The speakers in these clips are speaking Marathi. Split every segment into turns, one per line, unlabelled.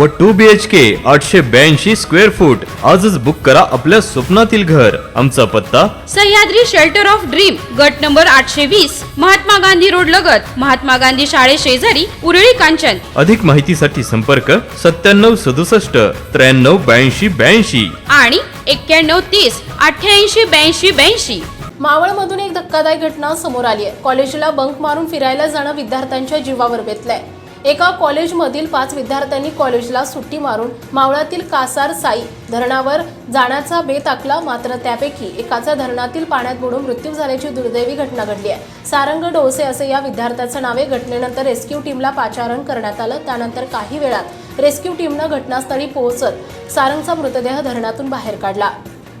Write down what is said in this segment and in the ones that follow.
व टू बी एच के आठशे ब्याऐंशी स्क्वेअर फूट आजच बुक करा आपल्या स्वप्नातील घर. आमचा पत्ता?
सह्याद्री शेल्टर ऑफ ड्रीम गट नंबर आठशे वीस महात्मा गांधी रोड लगत. महात्मा गांधी शाळे शेजारी उरळी कांचन.
अधिक माहितीसाठी संपर्क सत्त्याण्णव सदुसष्ट त्र्याण्णव ब्याऐंशी ब्याऐंशी.
आणि एक्क्याण्णव तीस अठ्ठ्याऐंशी ब्याऐंशी ब्याऐंशी.
मावळमधून एक धक्कादायक घटना समोर आली आहे. कॉलेजला बंक मारून फिरायला जाणं विद्यार्थ्यांच्या जीवावर बेतलंय. एका कॉलेजमधील पाच विद्यार्थ्यांनी कॉलेजला सुट्टी मारून मावळातील कासार साई धरणावर जाण्याचा बेत आखला. मात्र त्यापैकी एकाचा धरणातील पाण्यात बुडून मृत्यू झाल्याची दुर्दैवी घटना घडली आहे. सारंग डोसे असे या विद्यार्थ्याचं नावे घटनेनंतर रेस्क्यू टीमला पाचारण करण्यात आलं. त्यानंतर काही वेळात रेस्क्यू टीमनं घटनास्थळी पोहोचत सारंगचा मृतदेह धरणातून बाहेर काढला.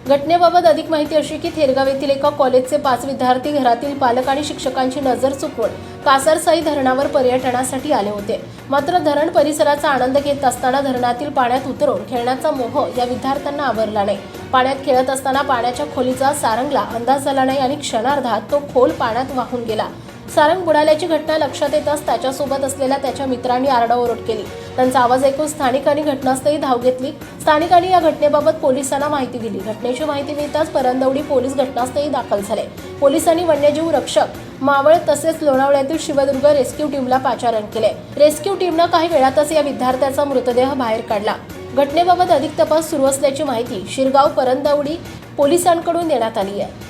घटनेबाबत अधिक माहिती अशी की थेरगाव येथील एका कॉलेजचे पाच विद्यार्थी घरातील पालक आणि शिक्षकांची नजर चुकवून कासरसाई धरणावर पर्यटनासाठी आले होते. मात्र धरण परिसराचा आनंद घेत असताना धरणातील पाण्यात उतरून खेळण्याचा मोह या विद्यार्थ्यांना आवरला नाही. पाण्यात खेळत असताना पाण्याच्या खोलीचा सारंगला अंदाज झाला नाही आणि क्षणार्धात तो खोल पाण्यात वाहून गेला. सारंग बुडाल्याची घटना लक्षात येताच त्याच्यासोबत असलेल्या त्याच्या मित्रांनी आरडाओरड केली. त्यांचा आवाज ऐकून स्थानिकांनी घटनास्थळी धाव घेतली. स्थानिकांनी या घटनेबाबत पोलिसांना माहिती दिली. घटनेची माहिती मिळताच परंदवडी पोलीस घटनास्थळी दाखल झाले. पोलिसांनी वन्यजीव रक्षक मावळ तसेच लोणावळ्यातील शिवदुर्ग रेस्क्यू टीमला पाचारण केले. रेस्क्यू टीमनं काही वेळातच या विद्यार्थ्याचा मृतदेह बाहेर काढला. घटनेबाबत अधिक तपास सुरू असल्याची माहिती शिरगाव परंदवडी पोलिसांकडून देण्यात आली आहे.